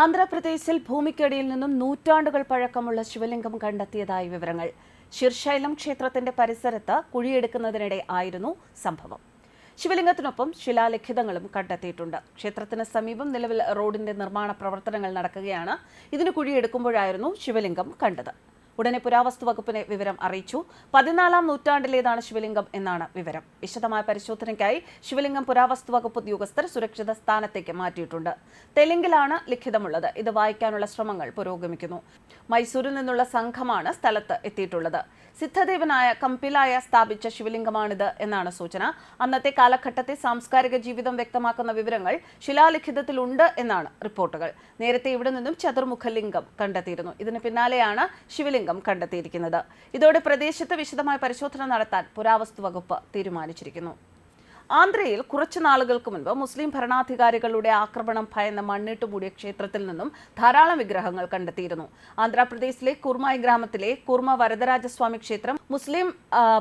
ആന്ധ്രാപ്രദേശിൽ ഭൂമിക്കടിയിൽ നിന്നും നൂറ്റാണ്ടുകൾ പഴക്കമുള്ള ശിവലിംഗം കണ്ടെത്തിയതായി വിവരങ്ങൾ. ശിർശൈലം ക്ഷേത്രത്തിന്റെ പരിസരത്ത് കുഴിയെടുക്കുന്നതിനിടെ ആയിരുന്നു സംഭവം. ശിവലിംഗത്തിനൊപ്പം ശിലാലിഖിതങ്ങളും കണ്ടെത്തിയിട്ടുണ്ട്. ക്ഷേത്രത്തിന് സമീപം നിലവിൽ റോഡിന്റെ നിർമ്മാണ പ്രവർത്തനങ്ങൾ നടക്കുകയാണ്. ഇതിന് കുഴിയെടുക്കുമ്പോഴായിരുന്നു ശിവലിംഗം കണ്ടത്. ഉടനെ പുരാവസ്തു വകുപ്പിനെ വിവരം അറിയിച്ചു. പതിനാലാം നൂറ്റാണ്ടിലേതാണ് ശിവലിംഗം എന്നാണ് വിവരം. വിശദമായ പരിശോധനയ്ക്കായി ശിവലിംഗം പുരാവസ്തു വകുപ്പ് ഉദ്യോഗസ്ഥർ സുരക്ഷിത സ്ഥാനത്തേക്ക് മാറ്റിയിട്ടുണ്ട്. തെലുങ്കിലാണ് ലിഖിതമുള്ളത്. ഇത് വായിക്കാനുള്ള ശ്രമങ്ങൾ പുരോഗമിക്കുന്നു. മൈസൂരിൽ നിന്നുള്ള സംഘമാണ് സ്ഥലത്ത് എത്തിയിട്ടുള്ളത്. സിദ്ധദേവനായ കമ്പിലായ സ്ഥാപിച്ച ശിവലിംഗമാണിത് എന്നാണ് സൂചന. അന്നത്തെ കാലഘട്ടത്തെ സാംസ്കാരിക ജീവിതം വ്യക്തമാക്കുന്ന വിവരങ്ങൾ ശിലാലിഖിതത്തിലുണ്ട് എന്നാണ് റിപ്പോർട്ടുകൾ. നേരത്തെ ഇവിടെ നിന്നും ചതുർമുഖ ലിംഗം കണ്ടെത്തിയിരുന്നു. ഇതിന് പിന്നാലെയാണ് ശിവലിംഗം. കണ്ടെത്തിയിരിക്കുന്നത്. ഇതോടെ പ്രദേശത്ത് വിശദമായ പരിശോധന നടത്താൻ പുരാവസ്തു വകുപ്പ് തീരുമാനിച്ചിരിക്കുന്നു. ആന്ധ്രയിൽ കുറച്ചു നാളുകൾക്ക് മുൻപ് മുസ്ലിം ഭരണാധികാരികളുടെ ആക്രമണം ഭയന്ന മണ്ണിട്ട് മൂടിയ ക്ഷേത്രത്തിൽ നിന്നും ധാരാളം വിഗ്രഹങ്ങൾ കണ്ടെത്തിയിരുന്നു. ആന്ധ്രാപ്രദേശിലെ കുർമായി ഗ്രാമത്തിലെ കുർമ വരദരാജസ്വാമി ക്ഷേത്രം മുസ്ലിം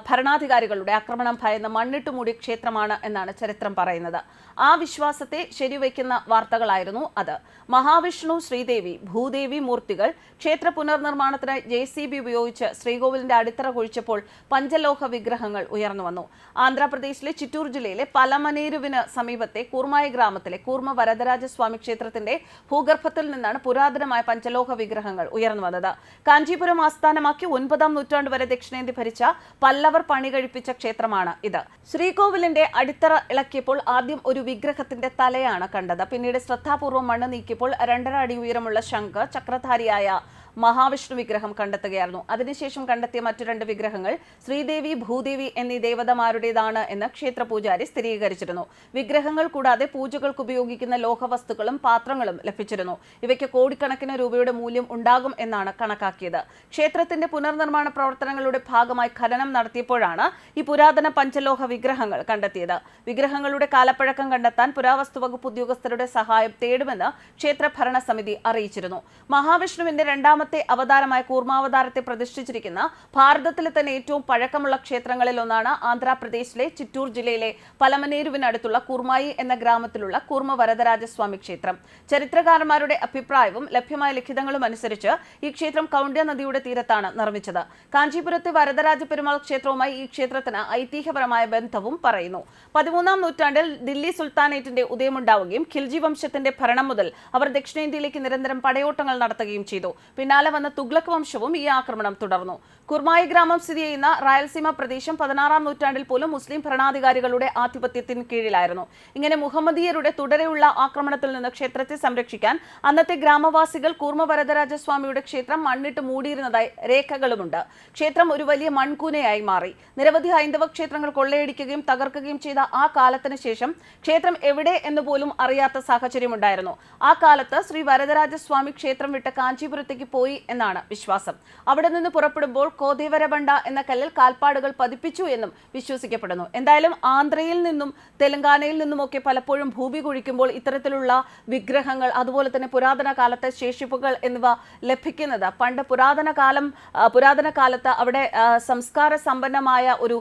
ഭരണാധികാരികളുടെ ആക്രമണം ഭയന്ന മണ്ണിട്ട് മൂടിയ ക്ഷേത്രമാണ് എന്നാണ് ചരിത്രം പറയുന്നത്. ആ വിശ്വാസത്തെ ശരിവയ്ക്കുന്ന വാർത്തകളായിരുന്നു അത്. മഹാവിഷ്ണു ശ്രീദേവി ഭൂദേവി മൂർത്തികൾ ക്ഷേത്ര പുനർനിർമ്മാണത്തിന് ജെ സി ബി ഉപയോഗിച്ച് ശ്രീകോവിലിന്റെ അടിത്തറ കുഴിച്ചപ്പോൾ പഞ്ചലോഹ വിഗ്രഹങ്ങൾ ഉയർന്നു വന്നു. ആന്ധ്രാപ്രദേശിലെ ചിറ്റൂർ ജില്ലയിലെ പലമനേരുവിന് സമീപത്തെ കൂർമായി ഗ്രാമത്തിലെ കൂർമ വരദരാജസ്വാമി ക്ഷേത്രത്തിന്റെ ഭൂഗർഭത്തിൽ നിന്നാണ് പുരാതനമായ പഞ്ചലോഹ വിഗ്രഹങ്ങൾ ഉയർന്നു വന്നത്. കാഞ്ചീപുരം ആസ്ഥാനമാക്കി ഒൻപതാം നൂറ്റാണ്ട് വരെ ദക്ഷിണേന്ത്യ ഭരിച്ച പല്ലവർ പണി കഴിപ്പിച്ച ക്ഷേത്രമാണ് ഇത്. ശ്രീകോവിലിന്റെ അടിത്തറ ഇളക്കിയപ്പോൾ ആദ്യം ഒരു വിഗ്രഹത്തിന്റെ തലയാണ് കണ്ടത്. പിന്നീട് ശ്രദ്ധാപൂർവം മണ്ണ് നീക്കിയപ്പോൾ രണ്ടര അടി ഉയരമുള്ള ശംഖ് ചക്രധാരിയായ മഹാവിഷ്ണു വിഗ്രഹം കണ്ടെത്തുകയായിരുന്നു. അതിനുശേഷം കണ്ടെത്തിയ മറ്റു രണ്ട് വിഗ്രഹങ്ങൾ ശ്രീദേവി ഭൂദേവി എന്നീ ദേവതമാരുടേതാണ് എന്ന് ക്ഷേത്ര പൂജാരി സ്ഥിരീകരിച്ചിരുന്നു. വിഗ്രഹങ്ങൾ കൂടാതെ പൂജകൾക്ക് ഉപയോഗിക്കുന്ന ലോഹവസ്തുക്കളും പാത്രങ്ങളും ലഭിച്ചിരുന്നു. ഇവയ്ക്ക് കോടിക്കണക്കിന് രൂപയുടെ മൂല്യം ഉണ്ടാകും എന്നാണ് കണക്കാക്കിയത്. ക്ഷേത്രത്തിന്റെ പുനർനിർമ്മാണ പ്രവർത്തനങ്ങളുടെ ഭാഗമായി ഖനനം നടത്തിയപ്പോഴാണ് ഈ പുരാതന പഞ്ചലോഹ വിഗ്രഹങ്ങൾ കണ്ടെത്തിയത്. വിഗ്രഹങ്ങളുടെ കാലപ്പഴക്കം കണ്ടെത്താൻ പുരാവസ്തു വകുപ്പ് ഉദ്യോഗസ്ഥരുടെ സഹായം തേടുമെന്ന് ക്ഷേത്ര ഭരണസമിതി അറിയിച്ചിരുന്നു. മഹാവിഷ്ണുവിന്റെ രണ്ടാമത്തെ അവതാരമായ കൂർമാവതാരത്തെ പ്രതിഷ്ഠിച്ചിരിക്കുന്ന ഭാരതത്തിലെ തന്നെ ഏറ്റവും പഴക്കമുള്ള ക്ഷേത്രങ്ങളിൽ ഒന്നാണ് ആന്ധ്രാപ്രദേശിലെ ചിറ്റൂർ ജില്ലയിലെ പലമനേരുവിനടുത്തുള്ള കൂർമായി എന്ന ഗ്രാമത്തിലുള്ള കൂർമ വരദരാജസ്വാമി ക്ഷേത്രം. ചരിത്രകാരന്മാരുടെ അഭിപ്രായവും ലഭ്യമായ ലിഖിതങ്ങളും അനുസരിച്ച് ഈ ക്ഷേത്രം കൗണ്ട്യ നദിയുടെ തീരത്താണ് നിർമ്മിച്ചത്. കാഞ്ചീപുരത്തെ വരദരാജ പെരുമാൾ ക്ഷേത്രവുമായി ഈ ക്ഷേത്രത്തിന് ഐതിഹ്യപരമായ ബന്ധവും പറയുന്നു. പതിമൂന്നാം നൂറ്റാണ്ടിൽ ദില്ലി സുൽത്താനേറ്റിന്റെ ഉദയമുണ്ടാവുകയും ഖിൽജി വംശത്തിന്റെ ഭരണം മുതൽ അവർ ദക്ഷിണേന്ത്യയിലേക്ക് നിരന്തരം പടയോട്ടങ്ങൾ നടത്തുകയും ചെയ്തു. പിന്നാലെ വന്ന തുഗ്ലക് വംശവും ഈ ആക്രമണം തുടർന്നു. കുർമായി ഗ്രാമം സ്ഥിതി ചെയ്യുന്ന റായൽസീമ പ്രദേശം പതിനാറാം നൂറ്റാണ്ടിൽ പോലും മുസ്ലിം ഭരണാധികാരികളുടെ ആധിപത്യത്തിന് കീഴിലായിരുന്നു. ഇങ്ങനെ മുഹമ്മദീയരുടെ തുടരെയുള്ള ആക്രമണത്തിൽ നിന്ന് ക്ഷേത്രത്തെ സംരക്ഷിക്കാൻ അന്നത്തെ ഗ്രാമവാസികൾ കൂർമ്മ വരദരാജസ്വാമിയുടെ ക്ഷേത്രം മണ്ണിട്ട് മൂടിയിരുന്നതായി രേഖകളുമുണ്ട്. ക്ഷേത്രം ഒരു വലിയ മൺകൂനയായി മാറി. നിരവധി ഹൈന്ദവ ക്ഷേത്രങ്ങൾ കൊള്ളയടിക്കുകയും തകർക്കുകയും ചെയ്ത ആ കാലത്തിന് ശേഷം ക്ഷേത്രം എവിടെ എന്ന് പോലും അറിയാത്ത സാഹചര്യമുണ്ടായിരുന്നു. ആ കാലത്ത് ശ്രീ വരദരാജസ്വാമി ക്ഷേത്രം വിട്ട് കാഞ്ചീപുരത്തേക്ക് പോയി എന്നാണ് വിശ്വാസം. അവിടെ നിന്ന് പുറപ്പെടുമ്പോൾ കോതേവരബണ്ട എന്ന കല്ലിൽ കാൽപ്പാടുകൾ പതിപ്പിച്ചു എന്നും വിശ്വസിക്കപ്പെടുന്നു. എന്തായാലും ആന്ധ്രയിൽ നിന്നും തെലങ്കാനയിൽ നിന്നുമൊക്കെ പലപ്പോഴും ഭൂമി കുഴിക്കുമ്പോൾ ഇത്തരത്തിലുള്ള വിഗ്രഹങ്ങൾ അതുപോലെ തന്നെ പുരാതന കാലത്തെ ശേഷിപ്പുകൾ എന്നിവ ലഭിക്കുന്നത് പണ്ട് പുരാതന കാലം പുരാതന കാലത്ത് അവിടെ സംസ്കാര സമ്പന്നമായ ഒരു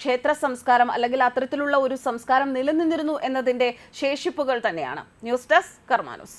ക്ഷേത്ര സംസ്കാരം അല്ലെങ്കിൽ അത്തരത്തിലുള്ള ഒരു സംസ്കാരം നിലനിന്നിരുന്നു എന്നതിന്റെ ശേഷിപ്പുകൾ തന്നെയാണ്. News desk കർമാനൂസ്.